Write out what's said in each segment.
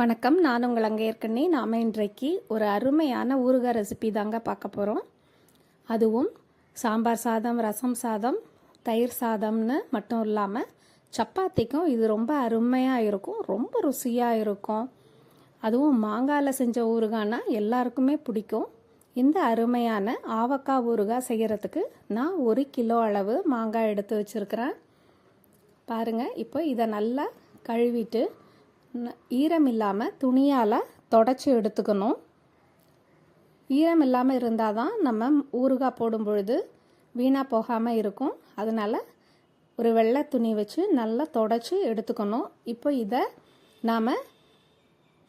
வணக்கம். நான் உங்கள் அங்கே ஏற்கனவே நாம் இன்றைக்கு ஒரு அருமையான ஊறுகாய் ரெசிபி தாங்க பார்க்க போகிறோம் அதுவும் சாம்பார் சாதம் ரசம் சாதம் தயிர் சாதம்னு மட்டும் இல்லாமல் சப்பாத்திக்கும் இது ரொம்ப அருமையாக இருக்கும். ரொம்ப ருசியாக இருக்கும். அதுவும் மாங்காயில் செஞ்ச ஊறுகாய்னா எல்லாருக்குமே பிடிக்கும். இந்த அருமையான ஆவக்காய் ஊறுகாய் செய்கிறதுக்கு நான் ஒரு கிலோ அளவு மாங்காய் எடுத்து வச்சுருக்கிறேன். பாருங்கள் இப்போ இதை நல்லா கழுவிட்டு ஈரம் இல்லாமல் துணியால் தொடச்சி எடுத்துக்கணும். ஈரம் இல்லாமல் இருந்தால் தான் நம்ம ஊறுகாய் போடும் பொழுது வீணாக போகாமல் இருக்கும். அதனால் ஒரு வெள்ளை துணி வச்சு நல்லா தொடச்சி எடுத்துக்கணும். இப்போ இதை நாம்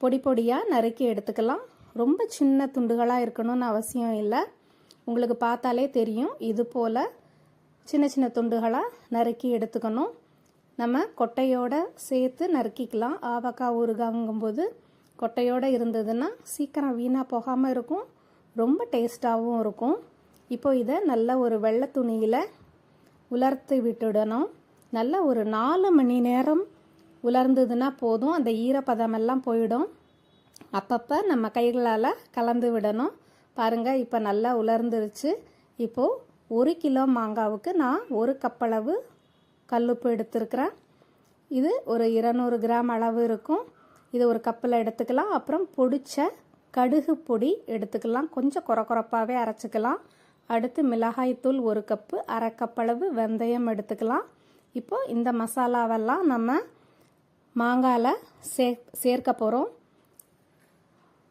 பொடி பொடியாக நறுக்கி எடுத்துக்கலாம். ரொம்ப சின்ன துண்டுகளாக இருக்கணும்னு அவசியம் இல்லை. உங்களுக்கு பார்த்தாலே தெரியும். இது போல் சின்ன சின்ன துண்டுகளாக நறுக்கி எடுத்துக்கணும். நம்ம கொட்டையோடு சேர்த்து நறுக்கிக்கலாம். ஆவக்காய் ஊறுகாங்கும்போது கொட்டையோடு இருந்ததுன்னா சீக்கிரம் வீணாக போகாமல் இருக்கும். ரொம்ப டேஸ்ட்டாகவும் இருக்கும். இப்போ இதை நல்ல ஒரு வெள்ளை துணியில் உலர்த்து விட்டுடணும். நல்ல ஒரு நாலு மணி நேரம் உலர்ந்ததுன்னா போதும். அந்த ஈரப்பதமெல்லாம் போயிடும். அப்பப்போ நம்ம கைகளால் கலந்து விடணும். பாருங்கள் இப்போ நல்லா உலர்ந்துருச்சு. இப்போது ஒரு கிலோ மாங்காவுக்கு நான் ஒரு கப்பளவு கல்லுப்பு எடுத்துருக்கிறேன். இது ஒரு இருநூறு கிராம் அளவு இருக்கும். இது ஒரு கப்பில் எடுத்துக்கலாம். அப்புறம் பொடிச்ச கடுகு பொடி எடுத்துக்கலாம். கொஞ்சம் குறை குறைப்பாகவே அரைச்சிக்கலாம். அடுத்து மிளகாய்த்தூள் ஒரு கப்பு அரை கப்பளவு வெந்தயம் எடுத்துக்கலாம். இப்போ இந்த மசாலாவெல்லாம் நம்ம மாங்காயில் சே சேர்க்க போகிறோம்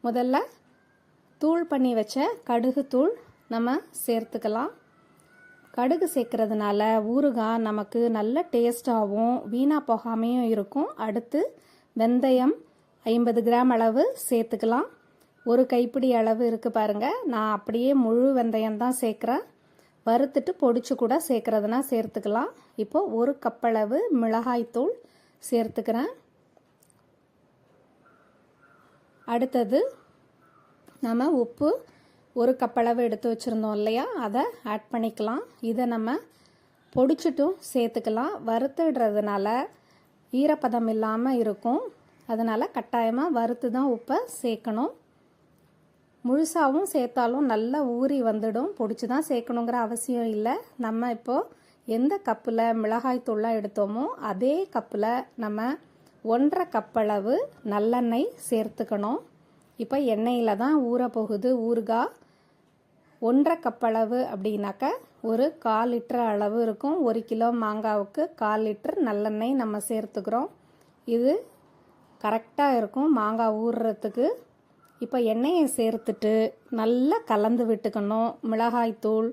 முதல்ல தூள் பண்ணி வச்ச கடுகு தூள் நம்ம சேர்த்துக்கலாம். கடுகு சேர்க்கறதுனால ஊறுகாய் நமக்கு நல்ல டேஸ்டாகவும் வீணாக போகாமையும் இருக்கும். அடுத்து வெந்தயம் ஐம்பது கிராம் அளவு சேர்த்துக்கலாம். ஒரு கைப்பிடி அளவு இருக்குது பாருங்கள் நான் அப்படியே முழு வெந்தயம் தான் சேர்க்குறேன். வறுத்துட்டு பொடிச்சு கூட சேர்க்குறதுனா சேர்த்துக்கலாம். இப்போ ஒரு கப்பளவு மிளகாய்த்தூள் சேர்த்துக்கிறேன். அடுத்தது நம்ம உப்பு ஒரு கப்பளவு எடுத்து வச்சுருந்தோம் இல்லையா? அதை ஆட் பண்ணிக்கலாம். இதை நம்ம பொடிச்சிட்டும் சேர்த்துக்கலாம். வறுத்துடுறதுனால ஈரப்பதம் இல்லாமல் இருக்கும். அதனால் கட்டாயமாக வறுத்து தான் உப்பை சேர்க்கணும். முழுசாகவும் சேர்த்தாலும் நல்லா ஊறி வந்துடும். பொடிச்சு தான் சேர்க்கணுங்கிற அவசியம் இல்லை. நம்ம இப்போது எந்த கப்பில் மிளகாய் தூள்லாம் எடுத்தோமோ அதே கப்பில் நம்ம ஒன்றரை கப்பளவு நல்லெண்ணெய் சேர்த்துக்கணும். இப்போ எண்ணெயில் தான் ஊற போகுது ஊறுகாய். ஒன்றரை கப்பளவு அப்படின்னாக்க ஒரு கால் லிட்டர் அளவு இருக்கும். ஒரு கிலோ மாங்காவுக்கு கால் லிட்டர் நல்லெண்ணெய் நம்ம சேர்த்துக்கிறோம். இது கரெக்டாக இருக்கும் மாங்காய் ஊறுறதுக்கு. இப்போ எண்ணெயை சேர்த்துட்டு நல்லா கலந்து விட்டுக்கணும். மிளகாய்த்தூள்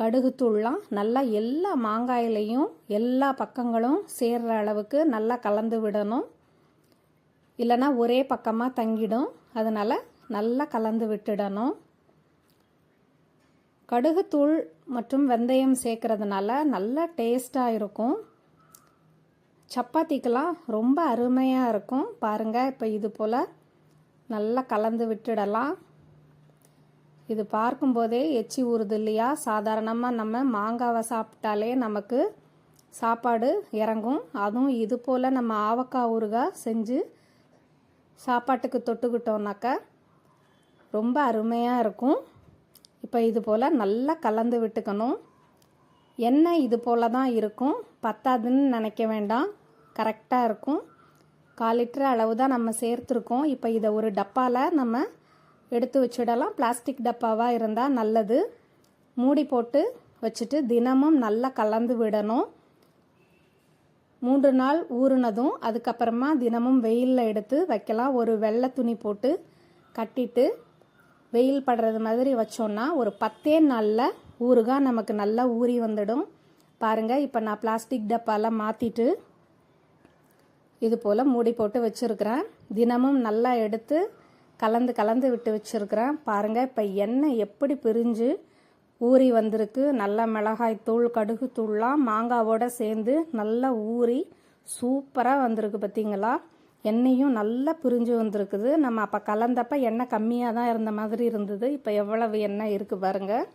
கடுகுத்தூள்லாம் நல்லா எல்லா மாங்காயிலையும் எல்லா பக்கங்களும் சேர்கிற அளவுக்கு நல்லா கலந்து விடணும். இல்லைன்னா ஒரே பக்கமாக தங்கிடும். அதனால் நல்லா கலந்து விட்டுடணும். கடுகுத்தூள் மற்றும் வெந்தயம் சேர்க்கறதுனால நல்ல டேஸ்ட்டாக இருக்கும். சப்பாத்திக்கெலாம் ரொம்ப அருமையாக இருக்கும். பாருங்கள் இப்போ இது போல் நல்லா கலந்து விட்டுடலாம். இது பார்க்கும்போதே எச்சி ஊறுது இல்லையா? சாதாரணமாக நம்ம மாங்காவை சாப்பிட்டாலே நமக்கு சாப்பாடு இறங்கும். அதுவும் இது போல் நம்ம ஆவக்காய் ஊறுகாய் செஞ்சு சாப்பாட்டுக்கு தொட்டுக்கிட்டோம்னாக்க ரொம்ப அருமையாக இருக்கும். இப்போ இது போல் நல்லா கலந்து விட்டுக்கணும். எண்ணெய் இது போல் தான் இருக்கும். பத்தாதுன்னு நினைக்க வேண்டாம். கரெக்டாக இருக்கும். கால் லிட்டர் அளவு தான் நம்ம சேர்த்துருக்கோம். இப்போ இதை ஒரு டப்பாவில் நம்ம எடுத்து வச்சிடலாம். பிளாஸ்டிக் டப்பாவாக இருந்தால் நல்லது. மூடி போட்டு வச்சுட்டு தினமும் நல்லா கலந்து விடணும். மூன்று நாள் ஊறுனதும் அதுக்கப்புறமா தினமும் வெயிலில் எடுத்து வைக்கலாம். ஒரு வெள்ளை துணி போட்டு கட்டிட்டு வெயில் படுறது மாதிரி வச்சோன்னா ஒரு பத்தே நாளில் ஊறுகாய் நமக்கு நல்லா ஊறி வந்துடும். பாருங்கள் இப்போ நான் பிளாஸ்டிக் டப்பாலாம் மாற்றிட்டு இது போல் மூடி போட்டு வச்சுருக்கிறேன். தினமும் நல்லா எடுத்து கலந்து கலந்து விட்டு வச்சுருக்கிறேன். பாருங்கள் இப்போ எண்ணெய் எப்படி பிரிஞ்சு ஊறி வந்திருக்கு. நல்லா மிளகாய் தூள் கடுகு தூள்லாம் மாங்காவோடு சேர்ந்து நல்லா ஊறி சூப்பராக வந்திருக்கு பார்த்தீங்களா எண்ணெயும் நல்லா பிரிஞ்சு வந்திருக்குது. நம்ம அப்போ கலந்தப்ப எண்ணெய் கம்மியாக தான் இருந்த மாதிரி இருந்தது. இப்போ எவ்வளவு எண்ணெய் இருக்குது பாருங்கள்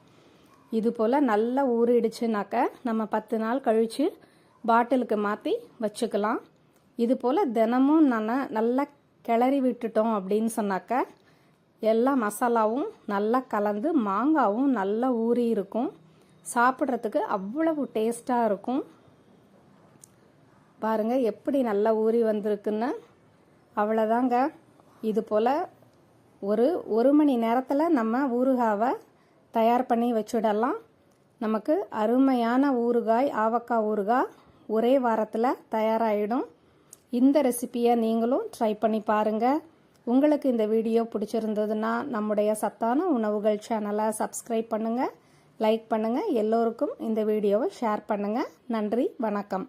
இது போல் நல்லா ஊறிடுச்சுனாக்க நம்ம பத்து நாள் கழித்து பாட்டிலுக்கு மாற்றி வச்சுக்கலாம். இது போல் தினமும் நான் நல்லா கிளறி விட்டுட்டோம் அப்படின்னு சொன்னாக்க எல்லா மசாலாவும் நல்லா கலந்து மாங்காவும் நல்லா ஊறி இருக்கும். சாப்பிட்றதுக்கு அவ்வளவு டேஸ்ட்டாக இருக்கும். பாருங்கள் எப்படி நல்லா ஊறி வந்திருக்குன்னு. அவ்வளோதாங்க இது போல் ஒரு ஒரு மணி நேரத்தில் நம்ம ஊறுகாவை தயார் பண்ணி வச்சுடலாம். நமக்கு அருமையான ஊறுகாய் ஆவக்காய் ஊறுகாய் ஒரே வாரத்தில் தயாராகிடும் இந்த ரெசிப்பியை நீங்களும் ட்ரை பண்ணி பாருங்கள் உங்களுக்கு இந்த வீடியோ பிடிச்சிருந்ததுன்னா நம்முடைய சத்தான உணவுகள் சேனலை சப்ஸ்கிரைப் பண்ணுங்கள் லைக் பண்ணுங்கள் எல்லோருக்கும் இந்த வீடியோவை ஷேர் பண்ணுங்கள் நன்றி வணக்கம்.